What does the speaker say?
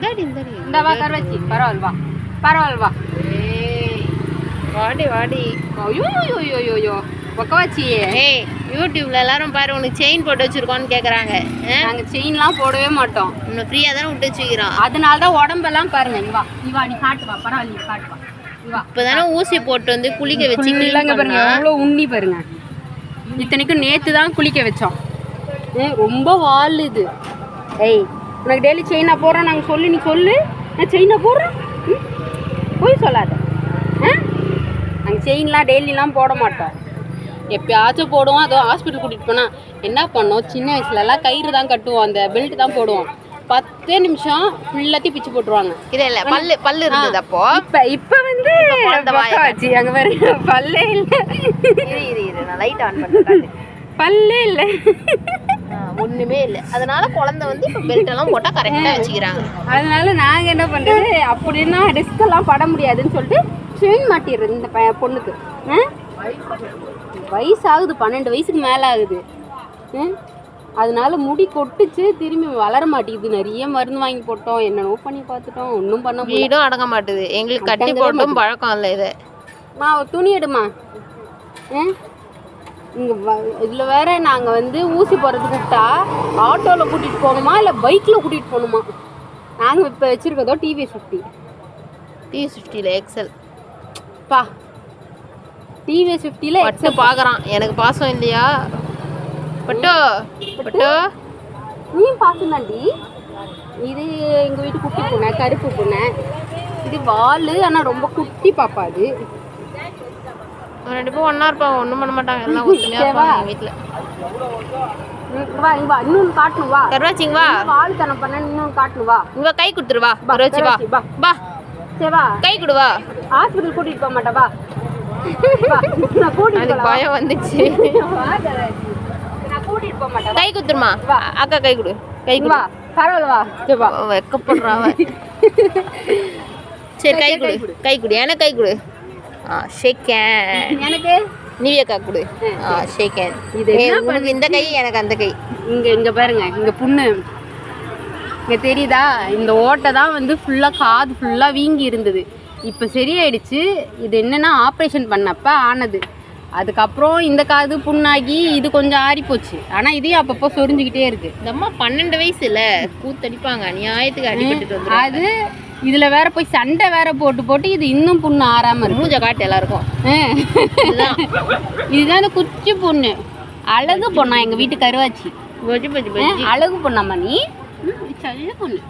இந்த வா கருவாச்சி பரவாயில்ல வா பரவாயில்ல வா ஏய் வாடி வாடி ஐயோ ஐயோ ஐயோ ஐயோ ஐயோ பக்கவாச்சி ஏய் யூடியூப்ல எல்லாரும் பாரு உனக்கு செயின் போட்டு வச்சிருக்கோன்னு கேக்குறாங்க? நாங்க செயின்லாம் போடவே மாட்டோம் உன்னை ஃப்ரீயா தானே விட்டு வச்சுக்கிறோம் அதனால தான் உடம்பெல்லாம் பாருங்க நீ வா நீ வா நீ காட்டு வா பரவாயில்ல நீ காட்டு வா நீ வா இப்பதானே ஊசி போட்டு வந்து குளிக்க வச்சு clean பாருங்க. எவ்வளோ உண்ணி பாருங்க இத்தனைக்கும் நேத்து தான் குளிக்க வச்சோம் ரொம்ப வால் இது ஏய் உனக்கு டெய்லி செயினா போடுறோம் நாங்கள் சொல்லு நீ சொல்லு. நான் செயினா போடுறோம் ம்? போய் சொல்லாத. ஆ? நாங்கள் செயின்லாம் டெய்லிலாம் போட மாட்டோம். எப்பயாச்சும் போடுவோம். அதுவும் ஹாஸ்பிட்டல் கூட்டிகிட்டு போனால் என்ன பண்ணோம்? சின்ன வயசுலலாம் கயிறு தான் கட்டுவோம். அந்த பெல்ட் தான் போடுவோம். பத்தே நிமிஷம் ஃபுல்லாத்தையும் பிச்சு போட்டுருவாங்க. இல்ல இல்ல பல்லு பல்லு இருந்தது அப்போ. இப்ப இப்ப வந்து பக்காவாச்சி அங்க பாருங்க பல்லே இல்ல. இரு இரு இரு நான் லைட் ஆன் பண்றேன் பல்லே இல்ல. ஒண்ணுமே இல்ல. அதனால குழந்தை வந்து இப்ப பெல்ட் எல்லாம் போட்டா கரெக்டா வச்சுக்கிறாங்க. அதனால நாங்க என்ன பண்றது? அப்படின்னா ரிஸ்க் எல்லாம் பட முடியாதுன்னு சொல்லிட்டு செயின் மாட்டிடுறது இந்த பொண்ணுக்கு? வயசு ஆகுது பன்னெண்டு வயசுக்கு மேல ஆகுது? அதனால முடி கொட்டுச்சு திரும்பி வளர மாட்டேங்குது. நிறைய மருந்து வாங்கி போட்டோம். என்னென்னவோ பண்ணி பார்த்துட்டோம். ஒன்றும் பண்ண வீடும் அடங்க மாட்டுது. எங்களுக்கு கட்டி போட்டும் பழக்கம் இல்லை இது. மா துணி எடுமா? ஆ? இங்கே இதில் வேற நாங்கள் வந்து ஊசி போடுறதுக்கு கூப்பிட்டா ஆட்டோவில் கூட்டிகிட்டு போகணுமா இல்லை பைக்கில் கூட்டிகிட்டு போகணுமா? நாங்கள் இப்போ வச்சுருக்கதோ டிவிஎஸ் ஃபிஃப்டி டி ஃபிஃப்டியில் எக்ஸல் பா. டிவிஎஸ் ஃபிஃப்டியில் பட்டு பார்க்குறான் எனக்கு பாசம் இல்லையா? பட்டோ பட்டோ. நீயும் பார்த்துதாண்டி இது எங்கள் வீட்டு குட்டி பூனை கருப்பு பூனை. இது வால் ஆனால் ரொம்ப குட்டி பாப்பா அது. ரெண்டு பேரும் ஒன்றா இருப்பாங்க ஒன்றும் பண்ண மாட்டாங்க. எல்லாம் ஒத்துமையாக இருப்பாங்க வீட்டில் வா இங்க வா. இன்னொன்று காட்டணும் வா. கருவாச்சிங்க வா. வால் தனம் பண்ண இன்னொன்று காட்டணும் வா. இங்க கை கொடுத்துரு வா. கருவாச்சி வா. வா. சரி வா. கை கொடு வா. ஹாஸ்பிட்டல் கூட்டிட்டு போக மாட்டா வா. எனக்கு. பயம் வந்துச்சு. கை குத்துருமா அக்கா கை கொடு. கை வா. பரவாயில்ல வா. சரி வா. சரி கை கொடு. கை கொடு. எனக்கு கை கொடு. ஆ எனக்கு? நீவியக்கா கொடு. ஆ ஷேக்கேன் இது இது என்ன உனக்கு இந்த கை எனக்கு அந்த கை. இங்க இங்க பாருங்க இங்க புண்ணு. இங்க தெரியுதா? இந்த ஓட்டை தான் வந்து ஃபுல்லா காது ஃபுல்லா வீங்கி இருந்தது. இப்போ சரியாயிடுச்சு. இது என்னன்னா ஆப்ரேஷன் பண்ணப்ப ஆனது. அதுக்கப்புறம் இந்த காது புண்ணாகி இது கொஞ்சம் ஆறி போச்சு ஆனா இதையும் அப்பப்போ சொரிஞ்சுக்கிட்டே இருக்கு. இந்த அம்மா பன்னெண்டு வயசு இல்ல கூத்தடிப்பாங்க. நியாயத்துக்கு அடிபட்டுட்டு வந்து அது இதுல வேற போய் சண்டை வேற போட்டு போட்டு இது இன்னும் புண்ணு ஆறாம இருக்கு. மூஞ்ச காட்டு எல்லாருக்கும். ஆ. இதுதான். இந்த குச்சி பொண்ணு. அழகு பொண்ணா எங்க வீட்டு கருவாச்சி. அழகு பொண்ணாம்மா நீ? நல்ல பொண்ணு.